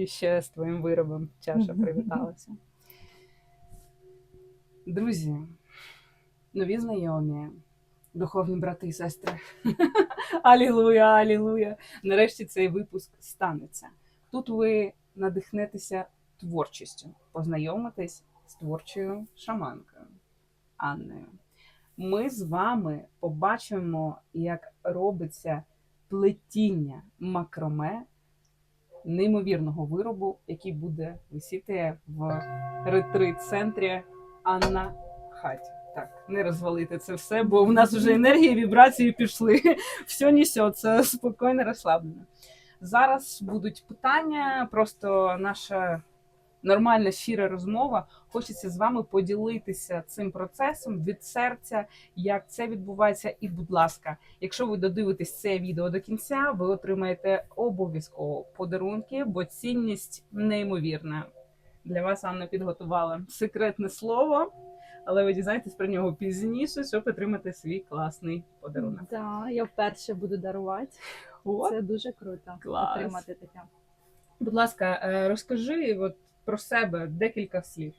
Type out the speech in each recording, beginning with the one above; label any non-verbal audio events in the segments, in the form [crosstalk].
І ще з твоїм виробом чаша привіталася. Друзі, нові знайомі, духовні брати і сестри. [laughs] Алілуя, алілуя! Нарешті цей випуск станеться. Тут ви надихнетеся творчістю, познайомитесь з творчою шаманкою Анною. Ми з вами побачимо, як робиться плетіння макроме неймовірного виробу, який буде висіти в ретрит-центрі Анна Хаті. Так, не розвалити це все, бо в нас вже енергії, вібрації пішли. [laughs] Все Це спокійно, розслаблено. Зараз будуть питання, просто наша нормальна щира розмова. Хочеться з вами поділитися цим процесом від серця, як це відбувається. І, будь ласка, якщо ви додивитесь це відео до кінця, ви отримаєте обов'язково подарунки, бо цінність неймовірна. Для вас Анна підготувала секретне слово, але ви дізнаєтесь про нього пізніше, щоб отримати свій класний подарунок. Да, я вперше буду дарувати. От. Це дуже круто Клас. отримати таке. Будь ласка, е, розкажи от про себе декілька слів.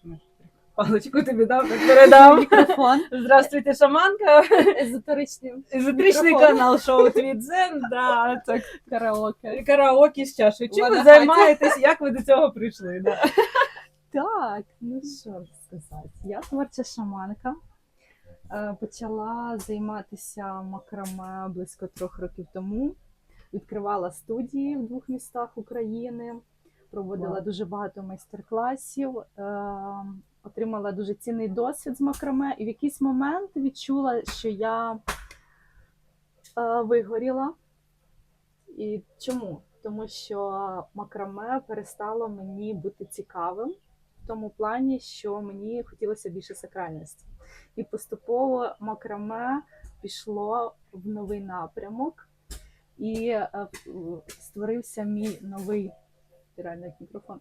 Паличку тобі дав, так передам. Мікрофон Здравствуйте, шаманка. езотеричний Езотеричний Мікрофон. канал шоу Дзен. Да, так, караоке. караоке з чашою. Чим ви займаєтесь? Як ви до цього прийшли? Да. Так, ну що сказати. Я творча шаманка. Е, Почала займатися макраме близько трьох років тому. Відкривала студії в двох містах України, проводила Вау. дуже багато майстер-класів, е, отримала дуже цінний досвід з макраме, і в якийсь момент відчула, що я е, вигоріла. І чому? Тому що макраме перестало мені бути цікавим в тому плані, що мені хотілося більше сакральності. І поступово макраме пішло в новий напрямок, і е, створився мій новий реально як мікрофон.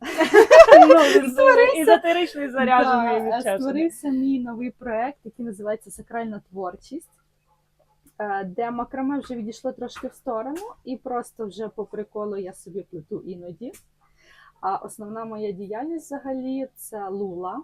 Езотеричний заряджений створився мій новий проект, який називається Сакральна творчість, е, де макраме вже відійшло трошки в сторону, і просто вже по приколу я собі плету іноді. А основна моя діяльність взагалі це лула.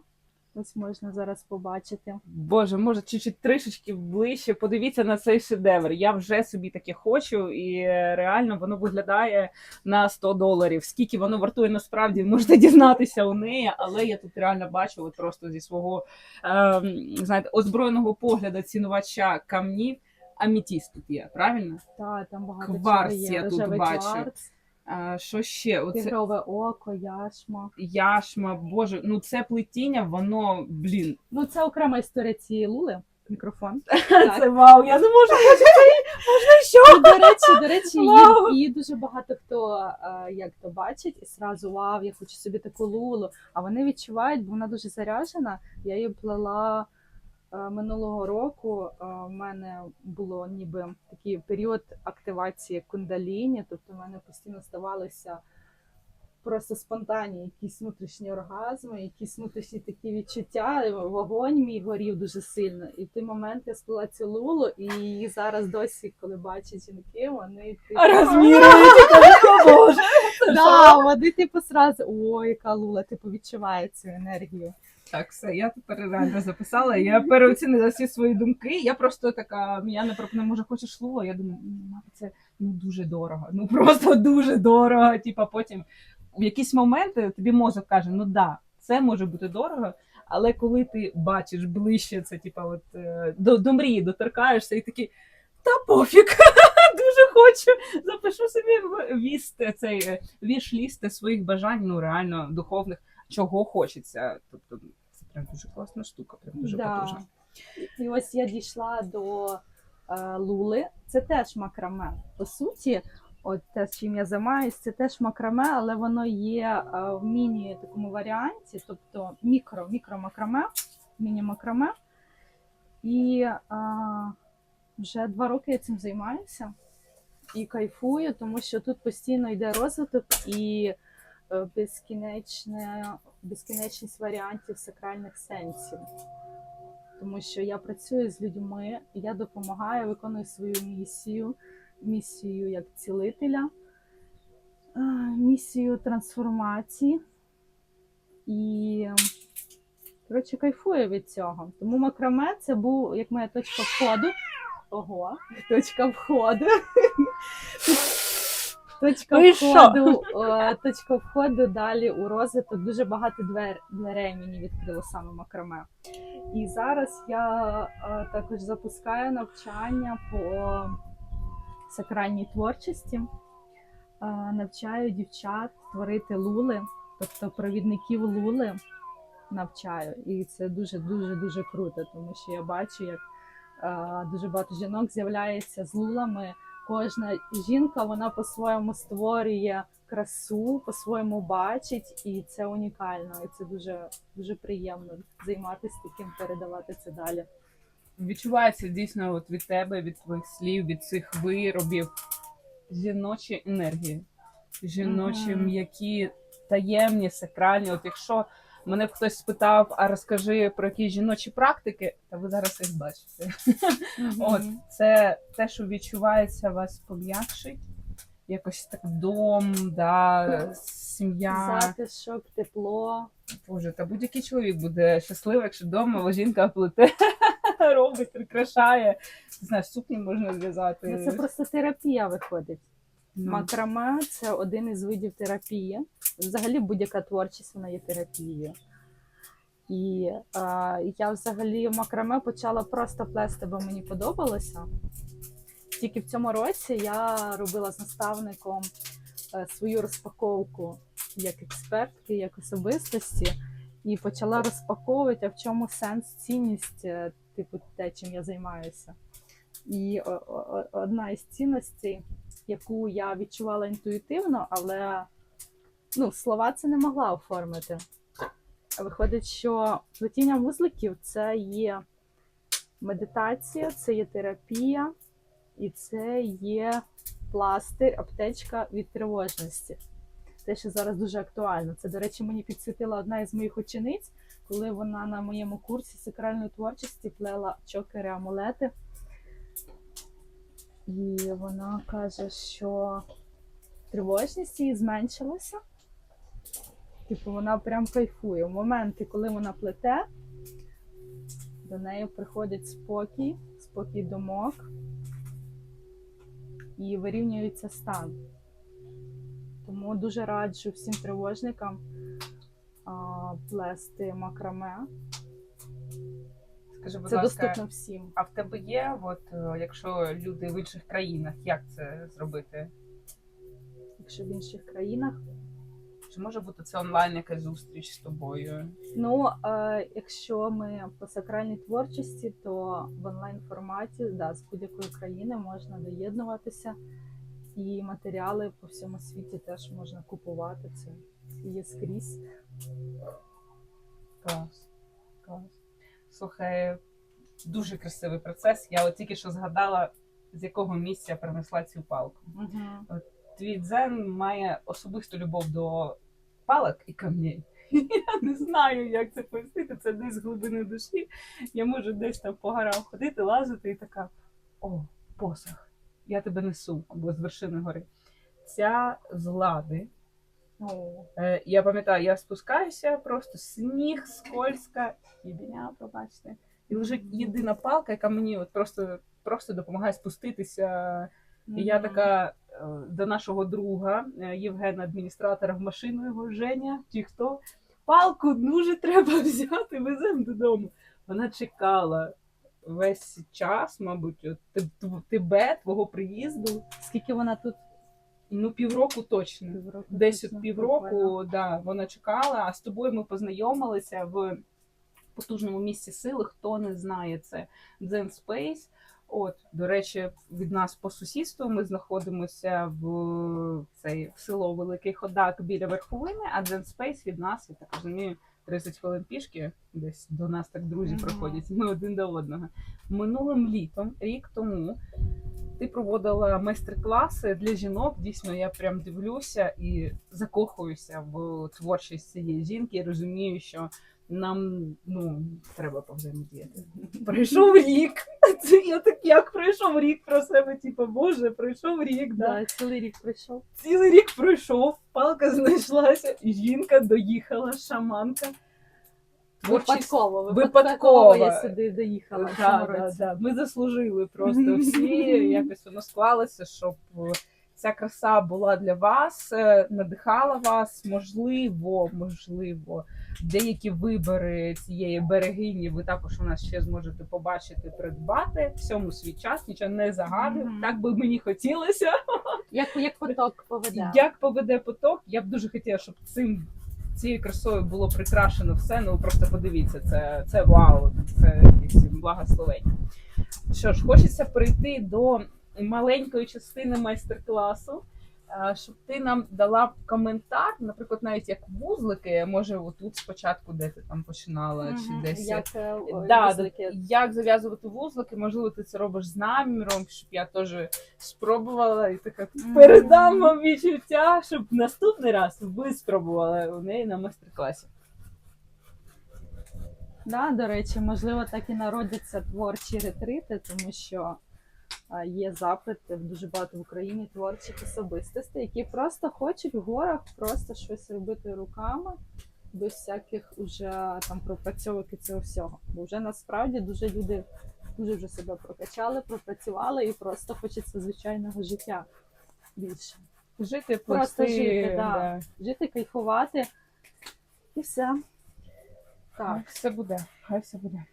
Ось можна зараз побачити. Боже, може, чуть-чуть трішечки ближче. Подивіться на цей шедевр. Я вже собі таке хочу, і е, реально воно виглядає на 100 доларів. Скільки воно вартує насправді, можете дізнатися у неї, але я тут реально бачу от просто зі свого ем, знаєте, озброєного погляду цінувача камнів. Амітіст тут є, правильно? Та, там багато Кварц чого є. я тут бачу. кварц, А, що ще? Оце тигрове око, яшма. яшма, боже, ну це плетіння, воно, блін, Ну, це окрема історія цієї лули. Мікрофон. [laughs] це вау, я не можу [laughs] можна що? Ну, до речі, до речі, її, дуже багато хто е, як то бачить, і сразу вау, я хочу собі таку лулу. А вони відчувають, бо вона дуже заряджена. Я її плела минулого року. в мене було ніби такий період активації кундаліні, тобто в мене постійно ставалося. Просто спонтанні якісь внутрішні оргазми, якісь внутрішні такі відчуття. Вогонь мій горів дуже сильно. І в той момент я сплела цю лулу, і її зараз досі, коли бачать жінки, вони типу, кажуть, о боже. [laughs] Да, вони типу сразу ой, яка лула, типу відчуває цю енергію. Так, все, я тепер реально записала. Я переоцінила всі свої думки. Я просто така, я не пропоную, може, хочеш слово. Я думаю, це ну дуже дорого. Ну просто дуже дорого. Типа потім в якісь моменти тобі мозок каже, ну да, це може бути дорого. Але коли ти бачиш ближче, це типа, от е, до, до мрії доторкаєшся і такий. Та пофіг, [laughs] дуже хочу. Запишу собі віст цей е, віш-ліст своїх бажань, ну реально духовних, чого хочеться. Тобто це прям дуже класна штука, прям дуже Да. потужна. І ось я дійшла до е, лули. Це теж макраме. По суті, от те, з чим я займаюся, це теж макраме, але воно є е, в міні такому варіанті, тобто мікро, мікро макраме, міні макраме. І е, вже два роки я цим займаюся і кайфую, тому що тут постійно йде розвиток і е, безкінечне, безкінечність варіантів сакральних сенсів. Тому що я працюю з людьми, я допомагаю, виконую свою місію, місію як цілителя. Місію трансформації і коротше кайфую від цього. Тому макраме це був як моя точка входу. Ого, точка входу. Точка Ну входу, е, точка входу далі у розвиток. Дуже багато двер, дверей мені відкрило саме макраме. І зараз я е, також запускаю навчання по сакральній творчості. Навчаю дівчат творити лули, тобто провідників лули навчаю. І це дуже дуже дуже круто, тому що я бачу, як дуже багато жінок з'являється з лулами. Кожна жінка вона по-своєму створює красу, по-своєму бачить, і це унікально. І це дуже дуже приємно займатися таким, передавати це далі. Відчувається дійсно от від тебе, від твоїх слів, від цих виробів жіночі енергії, жіночі Мгм. м'які, таємні, сакральні. От якщо мене б хтось спитав, а розкажи про які жіночі практики, то ви зараз їх бачите. От це те, що відчувається, вас пом'якшить. Якось так дом, да, сім'я. затишок, тепло. Боже, та будь-який чоловік буде щасливий, якщо вдома жінка плете, [laughs] робить, прикрашає. Знаю, сукні можна зв'язати. Ну, Це просто терапія виходить. Ну, Макраме це один із видів терапії. Взагалі будь-яка творчість вона є терапією. І е, я взагалі макраме почала просто плести, бо мені подобалося. Тільки в цьому році я робила з наставником е, свою розпаковку як експертки, як особистості, і почала розпаковувати, а в чому сенс, цінність, е, типу, те, чим я займаюся. І одна із цінностей, яку я відчувала інтуїтивно, але ну, слова це не могла оформити. Виходить, що плетіння вузликів це є медитація, це є терапія, і це є пластир, аптечка від тривожності. Те, що зараз дуже актуально. Це, до речі, мені підсвітила одна із моїх учениць, коли вона на моєму курсі сакральної творчості плела чокери, амулети. І вона каже, що тривожність її зменшилася. Типу, вона прям кайфує. В моменти, коли вона плете, до неї приходить спокій, спокій думок і вирівнюється стан. Тому дуже раджу всім тривожникам плести макраме. Скажи, будь Це ласка, доступно всім. а в тебе є, от е, якщо люди в інших країнах, як це зробити? Якщо в інших країнах Чи може бути це онлайн якась зустріч з тобою? Ну, е, якщо ми по сакральній творчості, то в онлайн форматі да, з будь-якої країни можна доєднуватися, і матеріали по всьому світі теж можна купувати. Це є скрізь. Клас. Клас. Слухай, дуже красивий процес. Я от тільки що згадала, з якого місця я принесла цю палку. Угу. Твій дзен має особисту любов до палок і камней. [laughs] Я не знаю, як це пояснити. Це десь з глибини душі. Я можу десь там по горам ходити, лазити і така: о, посох, я тебе несу або з вершини гори. Ця з лади. Е, я пам'ятаю, я спускаюся, просто сніг, скользка, єбеня, пробачте. І лежить єдина палка, яка мені от просто, просто допомагає спуститися і я така е, до нашого друга е, Євгена, адміністратора в машину його Женя, чи хто палку дуже треба [laughs] взяти, веземо додому. Вона чекала весь час, мабуть, от, тебе, твого приїзду. Скільки вона тут? Ну, півроку точно. Півроку. Десь точно? от півроку, да, вона чекала, а з тобою ми познайомилися в потужному місці сили. Хто не знає, це Zen Space. От, до речі, від нас по сусідству ми знаходимося в цей в село Великий Ходак біля верховини, а Zen Space від нас, я так розумію, 30 хвилин пішки десь до нас так друзі Мгм. проходять. Ми один до одного. Минулим літом, рік тому, ти проводила майстер-класи для жінок. Дійсно, я прям дивлюся і закохуюся в творчість цієї жінки. і Розумію, що нам ну треба повзаємодіяти. Пройшов рік, це я так як пройшов рік про себе, типу, боже, пройшов рік, да. Да, цілий рік пройшов. Цілий рік пройшов, палка знайшлася, жінка доїхала, шаманка. Випадково, Випадково. я сюди доїхала в Да, цьому да, році. да. Ми заслужили просто [laughs] всі. Якось воно склалося, щоб е, ця краса була для вас, е, надихала вас. Можливо, можливо, деякі вибори цієї берегині ви також у нас ще зможете побачити, придбати. Всьому свій час, нічого не загадую. Так би мені хотілося. Як, як поток поведе. Як поведе поток, я б дуже хотіла, щоб цим цією красою було прикрашено все. Ну просто подивіться, це, це вау, це якісь благословення. Що ж, хочеться перейти до маленької частини майстер-класу, щоб ти нам дала коментар, наприклад, навіть як вузлики, може, отут спочатку, де ти там починала, Мгм. чи десь. Як е, Да, вузлики. як зав'язувати вузлики, можливо, ти це робиш з наміром, щоб я теж спробувала і така передам вам відчуття, щоб наступний раз ви спробували у неї на майстер-класі. Да, до речі, можливо, так і народяться творчі ретрити, тому що є запити дуже багато в Україні творчих особистостей, які просто хочуть в горах просто щось робити руками, без всяких уже там пропрацьовки цього всього. Бо вже насправді дуже люди дуже вже себе прокачали, пропрацювали і просто хочеться звичайного життя більше. Жити Просто плести, жити, да. Жити, кайфувати і все. Так. Так, все буде, хай все буде.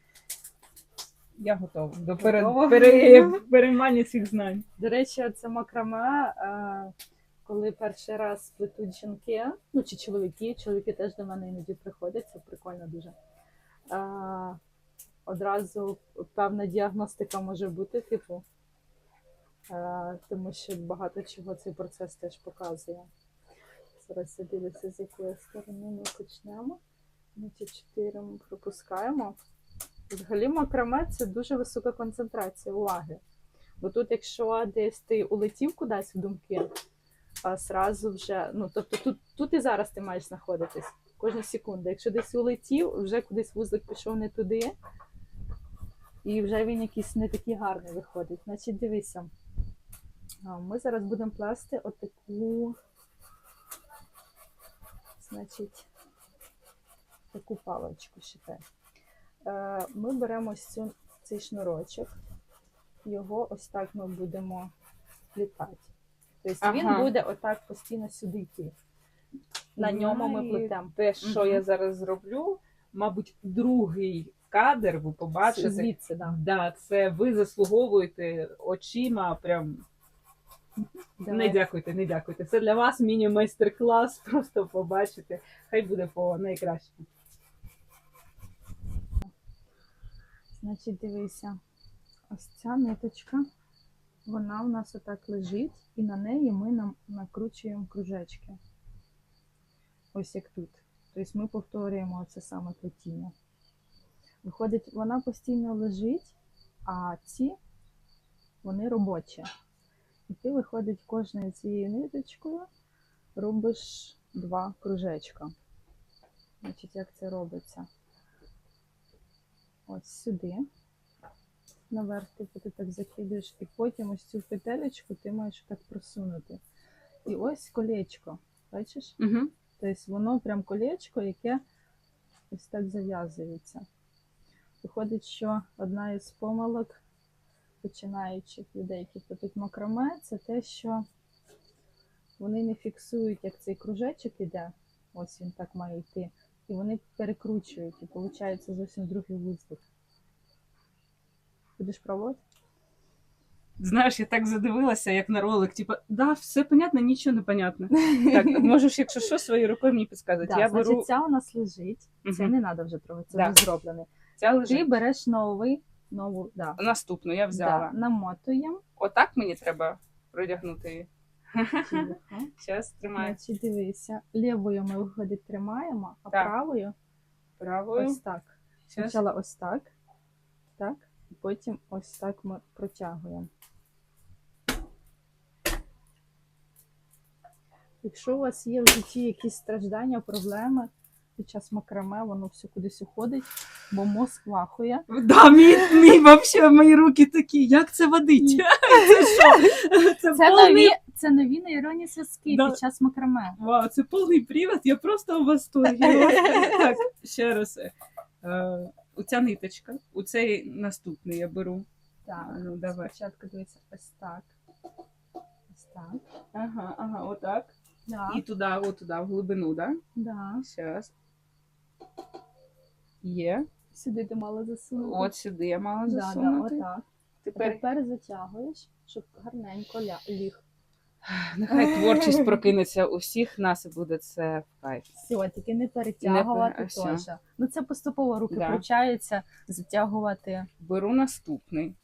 Я готова до Готова? пере... [laughs] пере... переймання цих знань. До речі, це макраме, е, коли перший раз плетуть жінки, ну чи чоловіки, чоловіки теж до мене іноді приходять, це прикольно дуже. Е, Одразу певна діагностика може бути, типу, е, тому що багато чого цей процес теж показує. Зараз я дивлюся, з якої сторони ми почнемо. Значить, чотири ми пропускаємо. Взагалі макраме це дуже висока концентрація уваги. Бо тут, якщо десь ти улетів кудись в думки, а сразу вже, ну тобто тут, тут і зараз ти маєш знаходитись кожна секунда. Якщо десь улетів, вже кудись вузлик пішов не туди, і вже він якийсь не такий гарний виходить. Значить, дивися. Ми зараз будемо плести отаку, значить, таку паличку ще. Е, Ми беремо ось цю, цей шнурочок, його ось так ми будемо плітати. Тобто він буде отак постійно сюди йти. На ньому ми плетемо. Те, що Мгм. я зараз зроблю, мабуть, другий кадр ви побачите. Звідси, да. Да, це ви заслуговуєте очима. Прям не дякуйте, не дякуйте. Це для вас міні-майстер-клас. [laughs] Просто побачите. Хай буде по найкращому. Значить, дивися, ось ця ниточка, вона у нас отак лежить, і на неї ми нам накручуємо кружечки. Ось як тут. Тобто ми повторюємо це саме плетіння. Виходить, вона постійно лежить, а ці вони робочі. І ти виходить кожною цією ниточкою, робиш два кружечка. Значить, як це робиться? Ось сюди. Наверх типу, ти так закидуєш, і потім ось цю петелечку ти маєш так просунути. І ось колечко. Бачиш? Угу. Тобто воно прям колечко, яке ось так зав'язується. Виходить, що одна із помилок починаючих людей, які плетуть макраме, це те, що вони не фіксують, як цей кружечок іде. Ось він так має йти. І вони перекручують, і виходить зовсім другий вузлик. Будеш пробувати? Знаєш, я так задивилася, як на ролик. Типа, да, все понятно, нічого не понятно. [laughs] Так, можеш, якщо що, своєю рукою мені підказати. Да, я значить, беру ця у нас лежить. Це не треба вже трогати, це Да. вже зроблене. ця Ти береш новий, нову, да, Наступну я взяла. да, намотуємо. Отак мені треба продягнути її. Зараз тримаю Значить, дивися, лівою ми виходить тримаємо, а Так. правою правою. ось так. Щас. Спочатку ось так, так, і потім ось так ми протягуємо. Якщо у вас є в житті якісь страждання, проблеми, під час макраме воно все кудись уходить, бо мозк вахує. Да, мій, мій вообще, мої руки такі, як це водить? [laughs] Це що? Це, Це повний... нові, це нові нейронні зв'язки Да. під час макраме. Вау, це повний привід, я просто в восторгі. [laughs] так, ще раз. Е, оця ниточка, у цей наступний я беру. Так, Ну, давай. спочатку дивіться ось так. Ось так. Ага, ага, отак. Да. І туди, от туди, в глибину, да? Да. Зараз. Є. Сюди ти мала засунути. От сюди я мала да, да, засунути. отак. Тепер Тепер затягуєш, щоб гарненько ля- ліг. Нехай [laughs] творчість прокинеться у всіх нас і буде це в кайф. Все, тільки не перетягувати Не пер- теж. Ну це поступово руки Да. включаються, затягувати. Беру наступний.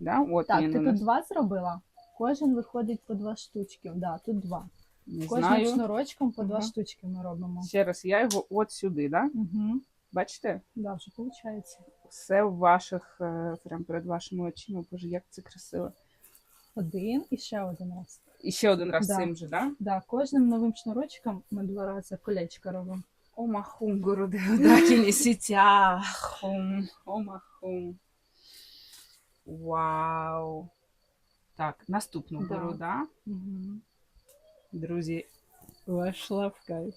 Да? От Так, він ти у тут нас. два зробила? Кожен виходить по два штучки. Да, тут два. Не Кожним знаю. шнурочком по два Ага. штучки ми робимо. Ще раз, я його от сюди, да? Угу. Бачите? Да, вже виходить. Все в ваших, е, прям перед вашими очима. Боже, як це красиво. Один і ще один раз. І ще один раз Да. цим же, да? Да, кожним новим шнурочком ми два рази колечко робимо. Омахум, городе, удаки [laughs] несітя. Хум, омахум. Вау. Так, наступну Да. беру, да? Угу. Друзі, вийшла в кайф.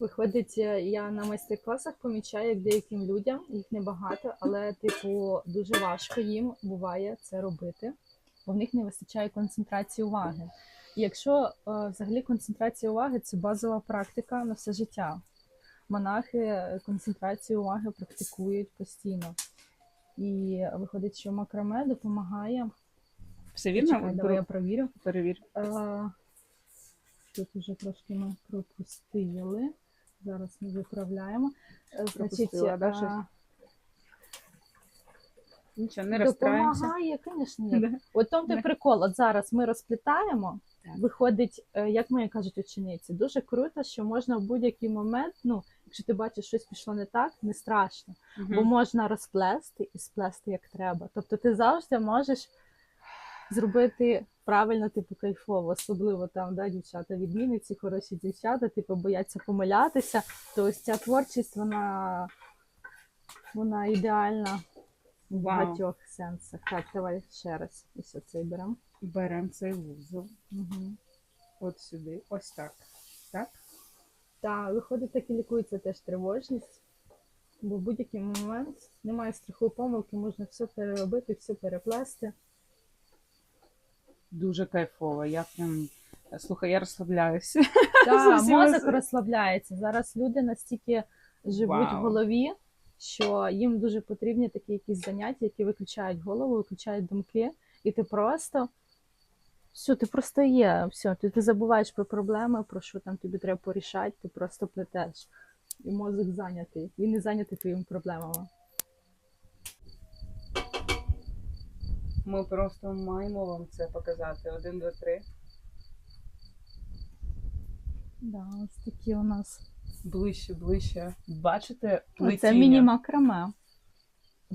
Виходить, е, я на майстер-класах помічаю, як деяким людям, їх небагато, але, типу, дуже важко їм буває це робити, бо в них не вистачає концентрації уваги. І якщо е, взагалі концентрація уваги це базова практика на все життя. Монахи е, концентрацію уваги практикують постійно. І виходить, що макраме допомагає. Все вірно? Чекай, давай я провірю. Перевір. Е, Тут вже трошки ми пропустили. Зараз ми виправляємо. Пропустила, да, е, щось? Нічого, не розстраємося. допомагає, звісно, ні. [laughs] Да. От тому той Да. прикол. От зараз ми розплітаємо. Так. Виходить, е, як мені кажуть учениці, дуже круто, що можна в будь-який момент, ну, якщо ти бачиш, щось пішло не так, не страшно. Мгм. бо можна розплести і сплести як треба. Тобто ти завжди можеш зробити правильно, типу, кайфово, особливо там, да, дівчата відмінниці, хороші дівчата, типу, бояться помилятися. То ось ця творчість, вона, вона ідеальна в Вау. багатьох сенсах. Так, давай ще раз. Ось оцей беремо. Беремо цей вузол. Угу. От сюди. Ось так. Так? Та виходить, так і лікується теж тривожність. Бо в будь-який момент немає страху помилки, можна все переробити, все переплести. Дуже кайфово. Я прям. Слухай, я розслабляюся. Так, [laughs] Зовсім мозок роз- розслабляється. Зараз люди настільки живуть Вау. в голові, що їм дуже потрібні такі якісь заняття, які виключають голову, виключають думки, і ти просто. Все, ти просто є, все, ти, ти забуваєш про проблеми, про що там тобі треба порішати, ти просто плетеш. І мозок зайнятий. Він не зайнятий твоїми проблемами. Ми просто маємо вам це показати. Один, два, три. Да, ось такі у нас. Ближче, ближче. Бачите плетіння? Це міні-макраме.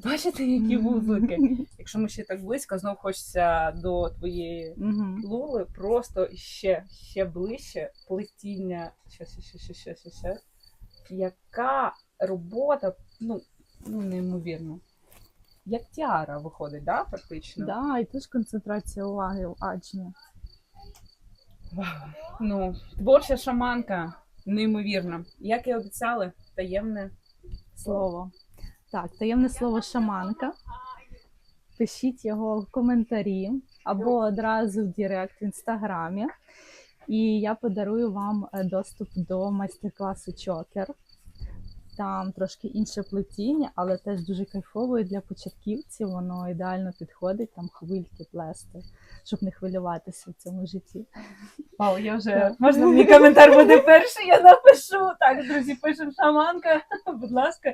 Бачите, які вузлики? [laughs] Якщо ми ще так близько, знов хочеться до твоєї лули, просто ще, ще ближче плетіння. Щас, ще, ще, ще, ще, ще. Яка робота, ну, ну неймовірно. Як тіара виходить, да, фактично? Да, і теж концентрація уваги в аджні. Вау. Ну, творча шаманка, неймовірно. Як і обіцяли, таємне слово. Так, таємне слово шаманка. Пишіть його в коментарі або одразу в Директ в інстаграмі. І я подарую вам е, доступ до майстер-класу Чокер. Там трошки інше плетіння, але теж дуже кайфово і для початківців. Воно ідеально підходить, там хвильки плести, щоб не хвилюватися в цьому житті. Вау, я вже можна мені коментар буде перший, я напишу. Так, друзі, пишемо шаманка. [laughs] Будь ласка,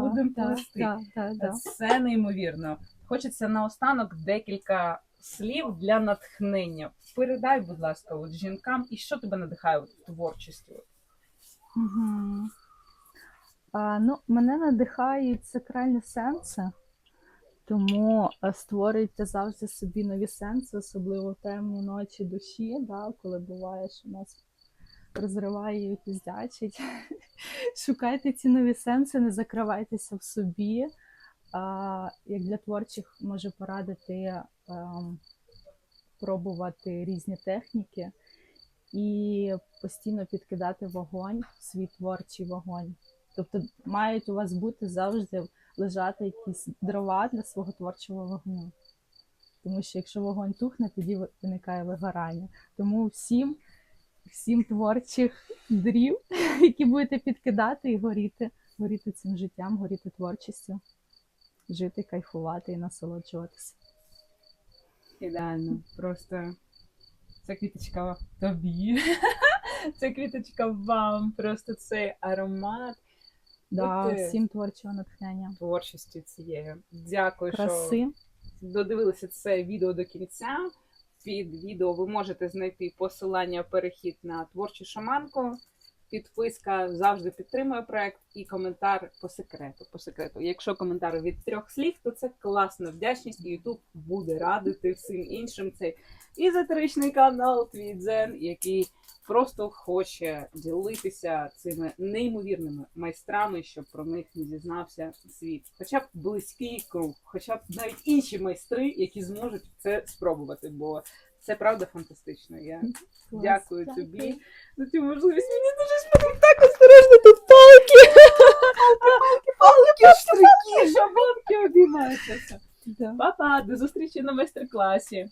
Будем так, плести. так, так, так. це неймовірно. Хочеться наостанок декілька слів для натхнення. Передай, будь ласка, от жінкам, і що тебе надихає в творчості? Угу. Ну, мене надихають сакральні сенси, тому е, створюйте завжди собі нові сенси, особливо в темні ночі душі, да, коли буває, що нас розриває і піздячить. [laughs] Шукайте ці нові сенси, не закривайтеся в собі. Як для творчих можу порадити ем, пробувати різні техніки і постійно підкидати вогонь, свій творчий вогонь. Тобто мають у вас бути завжди лежати якісь дрова для свого творчого вогню. Тому що якщо вогонь тухне, тоді виникає вигорання. Тому всім, всім творчих дрів, [laughs] які будете підкидати і горіти, горіти цим життям, горіти творчістю, жити, кайфувати і насолоджуватися. Ідеально. Просто ця квіточка тобі. [laughs] Ця квіточка вам. Просто цей аромат Да, Бути всім творчого натхнення, творчості цієї. Дякую, що додивилися це відео до кінця. Під відео ви можете знайти посилання перехід на творчу шаманку. Підписка завжди підтримує проект і коментар по секрету. По секрету. Якщо коментар від трьох слів, то це класна вдячність, і YouTube буде радити всім іншим цей езотеричний канал Твій Дзен, який просто хоче ділитися цими неймовірними майстрами, щоб про них не дізнався світ. Хоча б близький круг, хоча б навіть інші майстри, які зможуть це спробувати, бо це правда фантастично. Я Клас. дякую тобі за цю можливість. Мені дуже сподобалось. Так осторожно тут палки. Палки, [laughs] палки, штрики, шабанки обіймаються. Па-па, до зустрічі на майстер-класі.